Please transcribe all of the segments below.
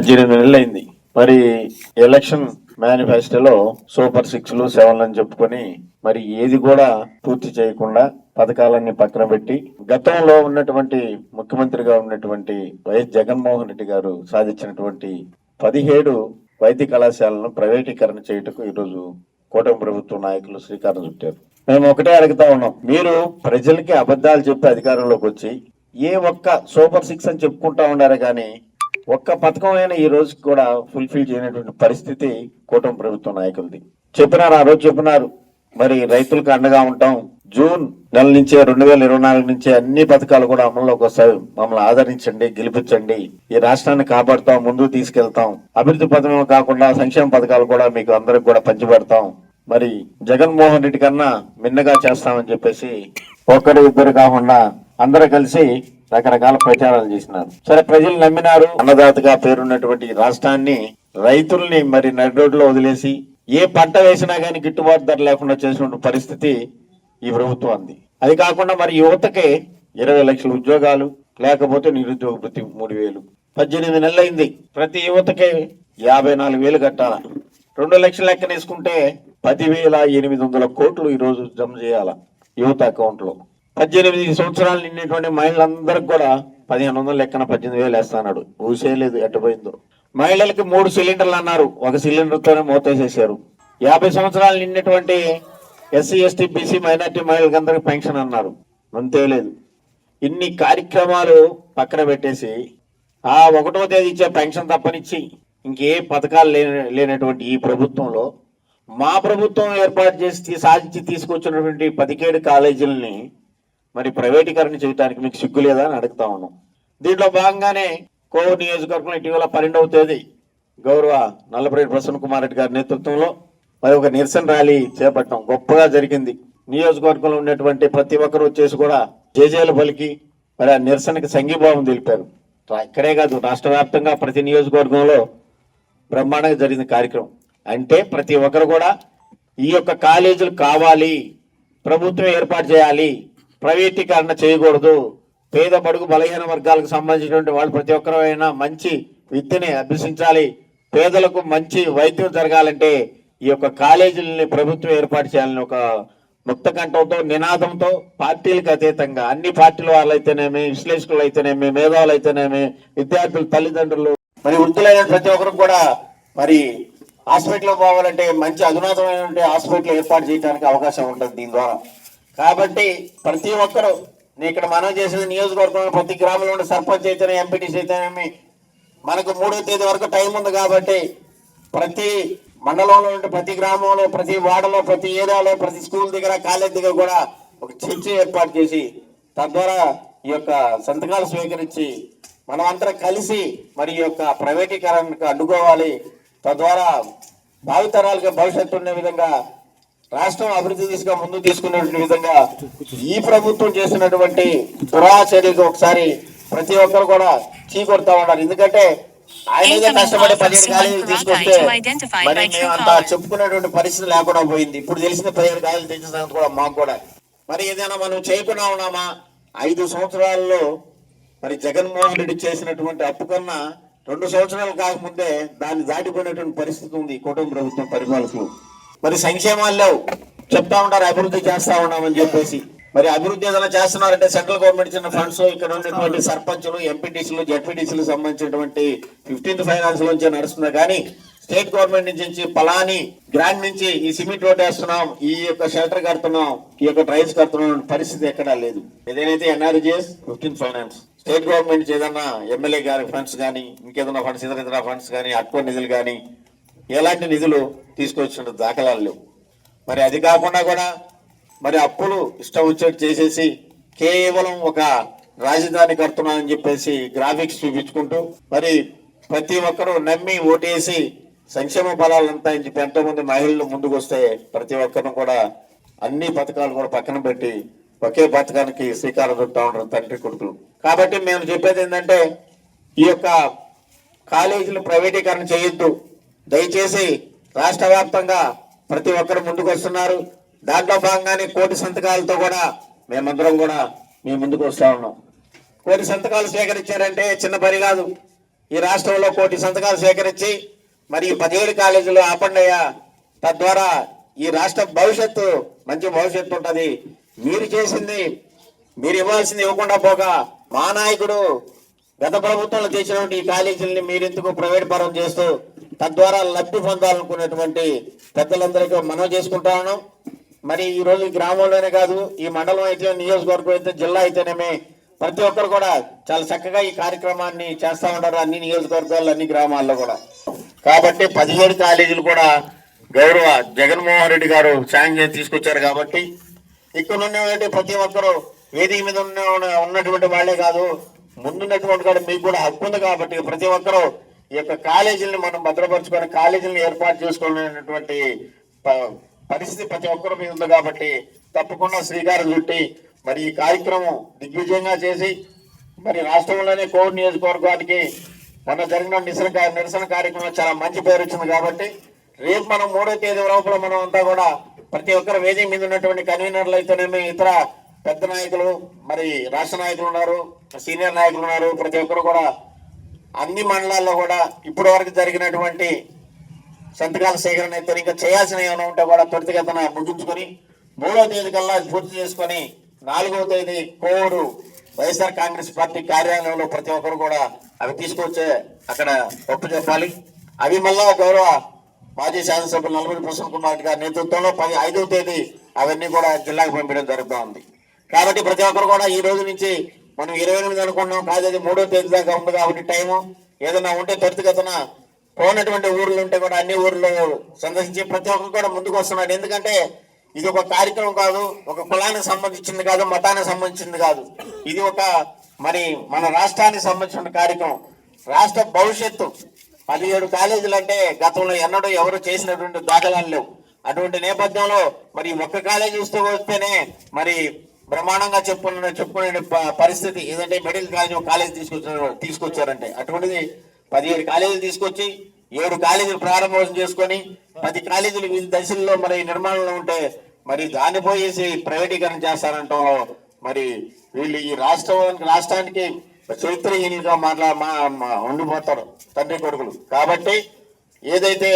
పద్దెనిమిది నెలలైంది. మరి ఎలక్షన్ మేనిఫెస్టోలో సూపర్ సిక్స్లు సెవెన్ అని చెప్పుకొని మరి ఏది కూడా పూర్తి చేయకుండా పథకాలన్నీ పక్కన పెట్టి గతంలో ఉన్నటువంటి ముఖ్యమంత్రిగా ఉన్నటువంటి వైఎస్ జగన్మోహన్ రెడ్డి గారు సాధించినటువంటి పదిహేడు వైద్య కళాశాలను ప్రైవేటీకరణ చేయుటకు ఈరోజు కూటమి ప్రభుత్వ నాయకులు శ్రీకారం చుట్టారు. మేము ఒకటే అడుగుతా ఉన్నాం. మీరు ప్రజలకి అబద్ధాలు చెప్పి అధికారంలోకి వచ్చి ఏ ఒక్క సూపర్ సిక్స్ అని చెప్పుకుంటా ఉన్నారు కానీ ఒక్క పథకం అయినా ఈ రోజు కూడా ఫుల్ఫిల్ చేయనటువంటి పరిస్థితి కూటమి ప్రభుత్వ నాయకులది. చెప్పినారు ఆ రోజు చెప్పినారు. మరి రైతులకు అండగా ఉంటాం. జూన్ నెల నుంచే రెండు వేల ఇరవై నాలుగు నుంచే అన్ని పథకాలు కూడా అమల్లోకి వస్తాయి. మమ్మల్ని ఆదరించండి గెలిపించండి. ఈ రాష్ట్రాన్ని కాపాడుతాం ముందుకు తీసుకెళ్తాం. అభివృద్ధి పథకం కాకుండా సంక్షేమ పథకాలు కూడా మీకు అందరికి కూడా పంచిపెడతాం. మరి జగన్మోహన్ రెడ్డి కన్నా మిన్నగా చేస్తామని చెప్పేసి ఒకరు ఇద్దరు కాకుండా అందరూ కలిసి రకరకాల ప్రచారాలు చేసినారు. సరే ప్రజలు నమ్మినారు. అన్నదాతగా పేరున్నటువంటి రాష్ట్రాన్ని రైతుల్ని మరి నడిరోడ్లో వదిలేసి ఏ పంట వేసినా కానీ గిట్టుబాటు ధర లేకుండా చేసిన పరిస్థితి ఈ ప్రభుత్వం అంది అది కాకుండా మరి యువతకి ఇరవై లక్షల ఉద్యోగాలు లేకపోతే నిరుద్యోగ ప్రతి మూడు వేలు. పద్దెనిమిది నెలలైంది. ప్రతి యువతకి యాభై నాలుగు వేలు కట్టాల? రెండు లక్షల లెక్కన వేసుకుంటే పదివేల ఎనిమిది వందల కోట్లు ఈరోజు జమ చేయాల యువత అకౌంట్లో? పద్దెనిమిది సంవత్సరాలు నిండినటువంటి మహిళలందరికి కూడా పదిహేను వందల లెక్కన పద్దెనిమిది వేలు వేస్తాడు ఊసేయలేదు ఎట్టపోయిందో మహిళలకి మూడు సిలిండర్లు అన్నారు. ఒక సిలిండర్తోనే మూతేసేసారు యాభై సంవత్సరాలు నిండినటువంటి ఎస్సీ ఎస్టీ బీసీ మైనార్టీ మహిళలకి అందరికి పెన్షన్ అన్నారు. అంతే లేదు. ఇన్ని కార్యక్రమాలు పక్కన పెట్టేసి ఆ ఒకటో తేదీ ఇచ్చే పెన్షన్ తప్పనిచ్చి ఇంకే పథకాలు లేని లేనటువంటి ఈ ప్రభుత్వంలో మా ప్రభుత్వం ఏర్పాటు చేసి సాధించి తీసుకొచ్చినటువంటి పదిహేడు కాలేజీలని మరి ప్రైవేటీకరణ చేయడానికి మీకు సిగ్గు లేదా అని అడుగుతా ఉన్నాం. దీంట్లో భాగంగానే కోవూరు నియోజకవర్గంలో ఇటీవల పన్నెండవ తేదీ గౌరవ నల్లపరెడ్డి ప్రసన్న కుమార్ రెడ్డి గారి నేతృత్వంలో మరి ఒక నిరసన ర్యాలీ చేపట్టాం. గొప్పగా జరిగింది. నియోజకవర్గంలో ఉన్నటువంటి ప్రతి ఒక్కరు వచ్చేసి కూడా జేజేలు పలికి మరి ఆ నిరసనకి సంఘీభావం తెలిపారు. ఇక్కడే కాదు రాష్ట్ర వ్యాప్తంగా ప్రతి నియోజకవర్గంలో బ్రహ్మాండంగా జరిగిన కార్యక్రమం. అంటే ప్రతి ఒక్కరు కూడా ఈ యొక్క కాలేజీలు కావాలి ప్రభుత్వం ఏర్పాటు చేయాలి ప్రైవేటీకరణ చేయకూడదు. పేద బడుగు బలహీన వర్గాలకు సంబంధించినటువంటి వాళ్ళు ప్రతి ఒక్కరైనా అయినా మంచి విద్యని అభ్యసించాలి. పేదలకు మంచి వైద్యం జరగాలంటే ఈ యొక్క కాలేజీలని ప్రభుత్వం ఏర్పాటు చేయాలని ఒక ముక్తకంఠంతో నినాదంతో పార్టీలకు అతీతంగా అన్ని పార్టీల వాళ్ళైతేనేమి విశ్లేషకులు అయితేనేమి మేధావులు అయితేనేమి విద్యార్థులు తల్లిదండ్రులు మరి వృద్ధులైన ప్రతి ఒక్కరు కూడా మరి హాస్పిటల్ పోవాలంటే మంచి అధునాతమైనటువంటి హాస్పిటల్ ఏర్పాటు చేయడానికి అవకాశం ఉంటుంది దీని ద్వారా. కాబట్టి ప్రతి ఒక్కరు నేను ఇక్కడ మనం చేసిన నియోజకవర్గంలో ప్రతి గ్రామంలో ఉండే సర్పంచ్ అయితేనే ఎంపీటీసీ అయితేనేమి మనకు మూడో తేదీ వరకు టైం ఉంది కాబట్టి ప్రతి మండలంలో ఉండే ప్రతి గ్రామంలో ప్రతి వార్డులో ప్రతి ఏరియాలో ప్రతి స్కూల్ దగ్గర కాలేజ్ దగ్గర కూడా ఒక చర్చ ఏర్పాటు చేసి తద్వారా ఈ యొక్క సంతకాలు స్వీకరించి మనమంతా కలిసి మరి ఈ యొక్క ప్రైవేటీకరణకు అడ్డుకోవాలి. తద్వారా భావితరాలకు భవిష్యత్తు ఉండే విధంగా రాష్ట్రం అభివృద్ధి దిశగా ముందుకు తీసుకునేటువంటి విధంగా ఈ ప్రభుత్వం చేసినటువంటి దురాచర్యకు ఒకసారి ప్రతి ఒక్కరు కూడా చీకొడతా ఉన్నారు. ఎందుకంటే ఆయన మీద కష్టపడి పదిహేడు Suman తీసుకొస్తే మరి మేము అంత. చెప్పుకునేటువంటి పరిస్థితి లేకుండా పోయింది. ఇప్పుడు తెలిసిన పదిహేడు కాలేజీలు తెచ్చిన సంగతి కూడా మాకు కూడా. మరి ఏదైనా మనం చేయకుండా ఉన్నామా? ఐదు సంవత్సరాల్లో మరి జగన్మోహన్ రెడ్డి చేసినటువంటి అప్పు కన్నా రెండు సంవత్సరాలు కాకముందే దాన్ని దాటిపోయినటువంటి పరిస్థితి ఉంది కుటుంబ ప్రభుత్వం పరిపాలకులు. మరి సంక్షేమాలు లేవు. చెప్తా ఉంటారు అభివృద్ధి చేస్తా ఉన్నామని చెప్పేసి. మరి అభివృద్ధి ఏదైనా చేస్తున్నారంటే సెంట్రల్ గవర్నమెంట్ ఇచ్చిన ఫండ్స్ ఇక్కడ ఉన్నటువంటి సర్పంచులు ఎంపీటీసీలు జడ్పీటీసీలు సంబంధించినటువంటి ఫిఫ్టీన్త్ ఫైనాన్స్ నుంచి నడుస్తుంది కానీ స్టేట్ గవర్నమెంట్ నుంచి పలాని గ్రాండ్ నుంచి ఈ సిమెంట్ రోడ్ వేస్తున్నాం ఈ యొక్క షెల్టర్ కడుతున్నాం ఈ యొక్క డ్రైవ్స్ కడుతున్నాం పరిస్థితి ఎక్కడా లేదు. ఏదైతే NRGS fifteen finance state government ఏదైనా ఎమ్మెల్యే గారి ఫండ్స్ కానీ ఇంకేదైనా ఫండ్స్ ఇతర ఇతర ఫండ్స్ కానీ అక్కువ నిధులు కానీ ఎలాంటి నిధులు తీసుకొచ్చిన దాఖలాలు లేవు. మరి అది కాకుండా కూడా మరి అప్పులు ఇష్టం వచ్చేట్టు చేసేసి కేవలం ఒక రాజధాని కడుతున్నానని చెప్పేసి గ్రాఫిక్స్ చూపించుకుంటూ మరి ప్రతి ఒక్కరూ నమ్మి ఓటేసి సంక్షేమ ఫలాలంతా అని చెప్పి ఎంతోమంది మహిళలు ముందుకు వస్తే ప్రతి ఒక్కరిని కూడా అన్ని పథకాలు కూడా పక్కన పెట్టి ఒకే పథకానికి శ్రీకారం చుడతా ఉంటారు తండ్రి కొడుకులు. కాబట్టి మేము చెప్పేది ఏంటంటే ఈ యొక్క కాలేజీలు ప్రైవేటీకరణ చేయొద్దు. దయచేసి రాష్ట్ర వ్యాప్తంగా ప్రతి ఒక్కరు ముందుకు వస్తున్నారు దాంట్లో భాగంగానే కోటి సంతకాలతో కూడా మేమందరం కూడా మీ ముందుకు వస్తూ ఉన్నాం. కోటి సంతకాలు సేకరించారంటే చిన్న పని కాదు. ఈ రాష్ట్రంలో కోటి సంతకాలు సేకరించి మరి పదిహేడు కాలేజీలు ఆపండియ్యా. తద్వారా ఈ రాష్ట్ర భవిష్యత్తు మంచి భవిష్యత్తు ఉంటుంది. మీరు చేసింది మీరు ఇవ్వాల్సింది ఇవ్వకుండా పోగా మా నాయకుడు గత ప్రభుత్వంలో చేసినటువంటి ఈ కాలేజీలని మీరెందుకు ప్రైవేట్ పరం చేస్తూ తద్వారా లబ్ధి పొందాలనుకునేటువంటి పెద్దలందరికీ మనం చేసుకుంటా ఉన్నాం. మరి ఈ రోజు గ్రామంలోనే కాదు ఈ మండలం అయితే నియోజకవర్గం అయితే జిల్లా అయితేనేమే ప్రతి ఒక్కరు కూడా చాలా చక్కగా ఈ కార్యక్రమాన్ని చేస్తూ ఉంటారు అన్ని నియోజకవర్గాల్లో అన్ని గ్రామాల్లో కూడా. కాబట్టి పదిహేడు కాలేజీలు కూడా గౌరవ జగన్మోహన్ రెడ్డి గారు శాంక్షన్ తీసుకొచ్చారు కాబట్టి ఇక్కడ ఉన్నటువంటి ప్రతి ఒక్కరు వేదిక మీద ఉన్న ఉన్నటువంటి వాళ్ళే కాదు ముందున్నటువంటి కూడా మీకు కూడా హక్కు ఉంది కాబట్టి ప్రతి ఒక్కరూ ఈ యొక్క కాలేజీలను మనం భద్రపరచుకొని కాలేజీలను ఏర్పాటు చేసుకోవాలనేటువంటి ప- పరిస్థితి ప్రతి ఒక్కరి మీద ఉంది కాబట్టి తప్పకుండా శ్రీకారం చుట్టి మరి ఈ కార్యక్రమం దిగ్విజయంగా చేసి మరి రాష్ట్రంలోనే కోవిడ్ నియోజకవర్గానికి మొన్న జరిగిన నిరసన నిరసన కార్యక్రమం చాలా మంచి పేరు వచ్చింది కాబట్టి రేపు మనం మూడో తేదీ లోపల మనం అంతా కూడా ప్రతి ఒక్కరు వేదిక మీద ఉన్నటువంటి కన్వీనర్లు అయితేనేమి ఇతర పెద్ద నాయకులు మరి రాష్ట్ర నాయకులు ఉన్నారు సీనియర్ నాయకులు ఉన్నారు ప్రతి ఒక్కరు కూడా అన్ని మండలాల్లో కూడా ఇప్పటి వరకు జరిగినటువంటి సంతకాల సేకరణ అయితే ఇంకా చేయాల్సిన ఏమైనా ఉంటే కూడా త్వరితగతన ముగించుకొని మూడవ తేదీ కల్లా పూర్తి చేసుకొని నాలుగవ తేదీ కోవూరు వైఎస్ఆర్ కాంగ్రెస్ పార్టీ కార్యాలయంలో ప్రతి ఒక్కరు కూడా అవి తీసుకొచ్చే అక్కడ ఒప్పు చెప్పాలి. అవి మళ్ళా గౌరవ మాజీ శాసనసభ్యులు నలుగురు ప్రసన్న కుమార్ గారి నేతృత్వంలో పది ఐదవ తేదీ అవన్నీ కూడా జిల్లాకు పంపించడం జరుగుతూ ఉంది. కాబట్టి ప్రతి ఒక్కరు కూడా ఈ రోజు నుంచి మనం ఇరవై ఎనిమిది అనుకున్నాం కాదు అది మూడో తేదీ దాకా ఉంది కాబట్టి టైము. ఏదైనా ఉంటే త్వరితగతన పోనటువంటి ఊర్లు ఉంటే కూడా అన్ని ఊర్లు సందర్శించి ప్రతి ఒక్కరు కూడా ముందుకు వస్తున్నాడు. ఎందుకంటే ఇది ఒక కార్యక్రమం కాదు ఒక కులానికి సంబంధించింది కాదు మతానికి సంబంధించింది కాదు. ఇది ఒక మరి మన రాష్ట్రానికి సంబంధించిన కార్యక్రమం. రాష్ట్ర భవిష్యత్తు. పదిహేడు కాలేజీలు అంటే గతంలో ఎన్నడూ ఎవరు చేసినటువంటి దాఖలాలు లేవు. అటువంటి నేపథ్యంలో మరి ఒక్క కాలేజీ ఇస్తూ వస్తేనే మరి బ్రహ్మాండంగా చెప్పుకున్న చెప్పుకునే ప- పరిస్థితి ఏదంటే మెడికల్ కాలేజ్ కాలేజ్ తీసుకొచ్చారు తీసుకొచ్చారంటే. అటువంటిది పదిహేడు కాలేజీలు తీసుకొచ్చి ఏడు కాలేజీలు ప్రారంభోత్సవం చేసుకొని పది కాలేజీలు వివిధ దశల్లో మరి నిర్మాణంలో ఉంటే మరి దాన్ని పోయేసి ప్రైవేటీకరణ చేస్తారంటంలో మరి వీళ్ళు ఈ రాష్ట్రానికి రాష్ట్రానికి చరిత్రహీనులుగా మాట్లా మా ఉండిపోతారు తండ్రి కొడుకులు. కాబట్టి ఏదైతే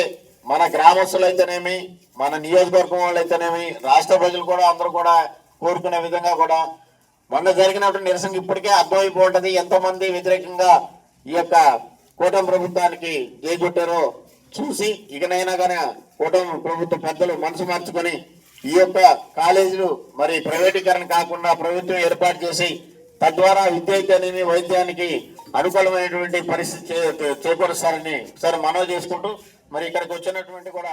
మన గ్రామస్తులు అయితేనేమి మన నియోజకవర్గం వాళ్ళు అయితేనేమి రాష్ట్ర ప్రజలు కూడా అందరూ కూడా కోరుకునే విధంగా కూడా మొన్న జరిగినటువంటి నిరసన ఇప్పటికే అర్థమైపోతుంది ఎంతో మంది వ్యతిరేకంగా ఈ యొక్క కూటమి ప్రభుత్వానికి జైకొట్టారో చూసి ఇకనైనా కానీ కూటమి ప్రభుత్వ పెద్దలు మనసు మార్చుకొని ఈ యొక్క కాలేజీలు మరి ప్రైవేటీకరణ కాకుండా ప్రభుత్వం ఏర్పాటు చేసి తద్వారా విద్య వైద్యానికి అనుకూలమైనటువంటి పరిస్థితి చే- చేకూరుస్తారని సరే మనవి చేసుకుంటూ మరి ఇక్కడికి వచ్చినటువంటి కూడా